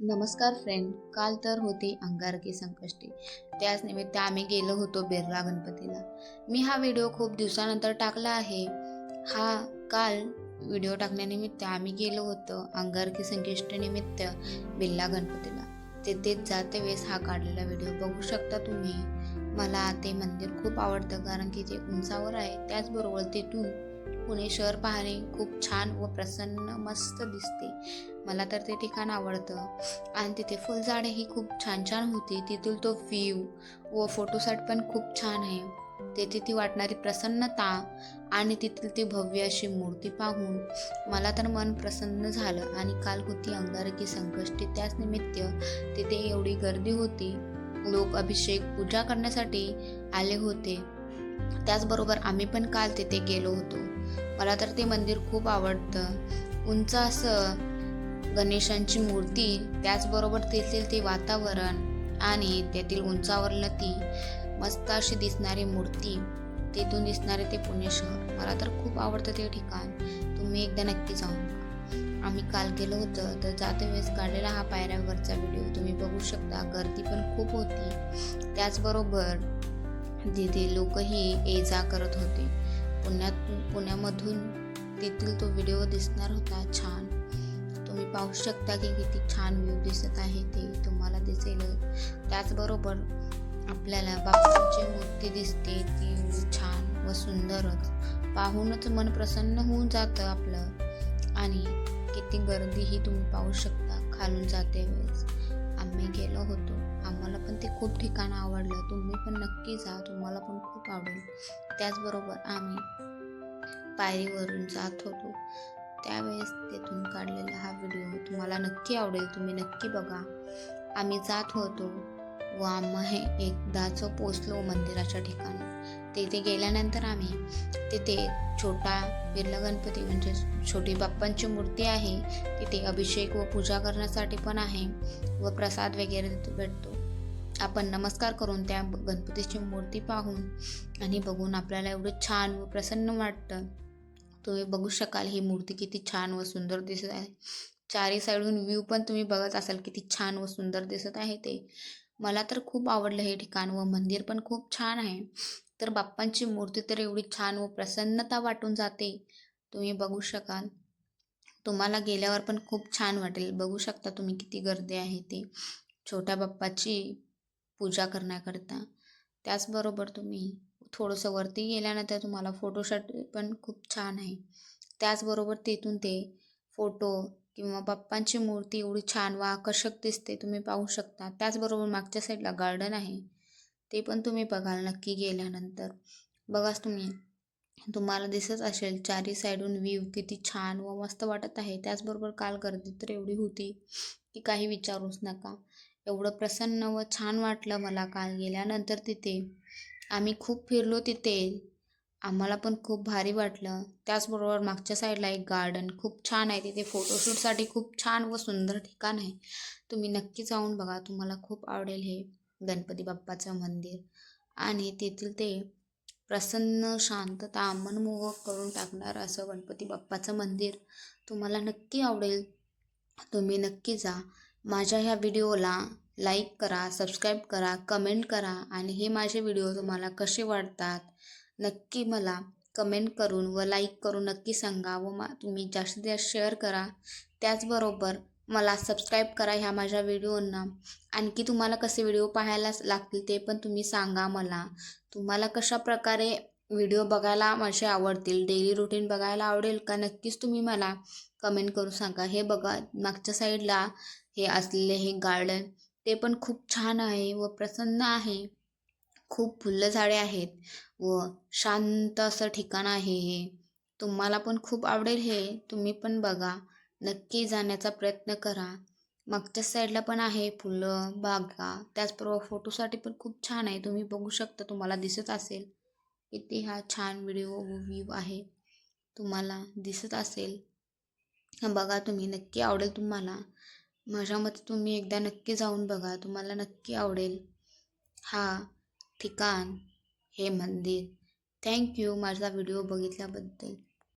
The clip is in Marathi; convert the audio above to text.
नमस्कार फ्रेंड काल तर होती अंगारकी संकष्टी. त्याच निमित्त आम्ही गेलो होतो बिर्ला गणपतीला. मी हा व्हिडिओ खूप दिवसानंतर टाकला आहे. हा काल व्हिडिओ टाकण्यानिमित्त आम्ही गेलो होतो अंगारकी संकष्टीनिमित्त बिर्ला गणपतीला. तेथे जाते वेळेस हा काढलेला व्हिडिओ बघू शकता तुम्ही. मला ते मंदिर खूप आवडतं कारण की ते उंचावर आहे. त्याचबरोबर तिथून पुणे शहर पाहणे खूप छान व प्रसन्न मस्त दिसते. मला तर ते ठिकाण आवडतं. आणि तिथे फुलझाडे ही खूप छान छान होती. तिथून तो व्ह्यू व फोटोसाठी पण खूप छान आहे. तेथे ती वाटणारी प्रसन्नता आणि तिथली ती भव्य अशी मूर्ती पाहून मला तर मन प्रसन्न झालं. आणि काल होती अंगारकी संकष्टी. त्याच निमित्त तिथे एवढी गर्दी होती. लोक अभिषेक पूजा करण्यासाठी आले होते. त्याचबरोबर आम्ही पण काल तिथे गेलो होतो. मला तर ते मंदिर खूप आवडतं. उंच असं गणेशांची मूर्ती त्याचबरोबर तेथील ते वातावरण आणि त्यातील उंचावरलं ती मस्त अशी दिसणारी मूर्ती तिथून दिसणारे ते पुणे शहर. मला तर खूप आवडतं ते ठिकाण. तुम्ही एकदा नक्की जाऊन आम्ही काल गेलो होतो तर जाते वेळेस काढलेला हा पायऱ्यावरचा व्हिडिओ. तुम्ही बघू शकता गर्दी पण खूप होती. त्याचबरोबर तिथे लोकही ये जा करत होते. पुण्यात पुण्यामधून तेथील तो व्हिडिओ दिसणार होता छान. तुम्ही पाहू शकता की किती छान व्ह्यू दिसत आहे ते तुम्हाला दिसेल. त्याचबरोबर आपल्याला बाप्पाची मूर्ती दिसते ती छान व सुंदरच पाहूनच मन प्रसन्न होऊन जातं आपलं. आणि किती गर्दीही तुम्ही पाहू शकता खालून जाते वेळेस आम्ही गेलो होतो. आम्हाला पण ते खूप ठिकाण आवडलं. तुम्ही पण नक्की जा तुम्हाला पण खूप आवडेल. त्याचबरोबर आम्ही पायरीवरून जात होतो. त्यावेळेस तेथून काढलेला हा व्हिडिओ तुम्हाला नक्की आवडेल. तुम्ही नक्की बघा. आम्ही जात होतो व आम्ही एकदाच पोचलो मंदिराच्या ठिकाणी. तिथे गेल्यानंतर आम्ही तिथे छोटा बिर्ला गणपती म्हणजे छोटी बाप्पांची मूर्ती आहे. तिथे अभिषेक व पूजा करण्यासाठी पण आहे व प्रसाद वगैरे भेटतो. आपण नमस्कार करून त्या गणपतीची मूर्ती पाहून आणि बघून आपल्याला एवढं छान व प्रसन्न वाटतं. तुम्ही बघू शकाल ही मूर्ती किती छान व सुंदर दिसत आहे. चारी साईडून व्ह्यू पण तुम्ही बघत असाल किती छान व सुंदर दिसत आहे ते. मला तर खूप आवडलं हे ठिकाण व मंदिर पण खूप छान आहे. तर बाप्पांची मूर्ती तर एवढी छान व प्रसन्नता वाटून जाते. तुम्ही बघू शकाल. तुम्हाला गेल्यावर पण खूप छान वाटेल. बघू शकता तुम्ही किती गर्दी आहे ते. छोट्या बाप्पाची पूजा करण्याकरता. त्याचबरोबर तुम्ही थोडंसं वरती गेल्यानंतर तुम्हाला फोटोशॉट पण खूप छान आहे. त्याचबरोबर तिथून ते फोटो किंवा बाप्पांची मूर्ती एवढी छान व आकर्षक दिसते तुम्ही पाहू शकता. त्याचबरोबर मागच्या साईडला गार्डन आहे. ते पण तुम्ही बघाल नक्की गेल्यानंतर. बघाच तुम्ही. तुम्हाला दिसत असेल चारी साईडून व्ह्यू किती छान व मस्त वाटत आहे. त्याचबरोबर काल गर्दी तर एवढी होती की काही विचारूच नका. एवढं प्रसन्न व छान वाटलं मला काल गेल्यानंतर तिथे. आम्ही खूप फिरलो तिथे. आम्हाला पण खूप भारी वाटलं. त्याचबरोबर मागच्या साईडला एक गार्डन. खूप छान आहे तिथे. फोटोशूटसाठी खूप छान व सुंदर ठिकाण आहे. तुम्ही नक्की जाऊन बघा. तुम्हाला खूप आवडेल हे गणपती बाप्पाचं मंदिर. आणि तेथील ते प्रसन्न शांतता मनमोहक करून टाकणारं असं गणपती बाप्पाचं मंदिर तुम्हाला नक्की आवडेल. तुम्ही नक्की जा. माझ्या ह्या व्हिडिओला लाईक करा सबस्क्राईब करा कमेंट करा आणि हे माझे व्हिडिओ तुम्हाला कसे वाटतात नक्की मला कमेंट करून व लाईक करून नक्की सांगा व मा तुम्ही जास्तीत जास्त शेअर करा. त्याचबरोबर मला सबस्क्राईब करा ह्या माझ्या व्हिडिओंना. आणखी तुम्हाला कसे व्हिडिओ पाहायला लागतील ते पण तुम्ही सांगा मला. तुम्हाला कशा प्रकारे व्हिडिओ बघायला माझे आवडतील डेली रुटीन बघायला आवडेल का नक्कीच तुम्ही मला कमेंट करून सांगा. हे बघा मागच्या साईडला हे असलेले हे गार्डन ते पण खूप छान आहे व प्रसन्न आहे. खूप फुलं झाडे आहेत व शांत असं ठिकाण आहे हे. तुम्हाला पण खूप आवडेल हे. तुम्ही पण बघा. नक्की जाण्याचा प्रयत्न करा. मागच्या साईडला पण आहे फुलं बागा. त्याचबरोबर फोटोसाठी पण खूप छान आहे. तुम्ही बघू शकता तुम्हाला दिसत असेल. किती हा छान व्हिडिओ व्ह्यू आहे. तुम्हाला दिसत असेल. बघा तुम्ही नक्की आवडेल तुम्हाला. माझ्या मते तुम्ही एकदा नक्की जाऊन बघा तुम्हाला नक्की आवडेल. हा ठिकाण हे मंदिर. थँक्यू माझा व्हिडिओ बघितल्याबद्दल.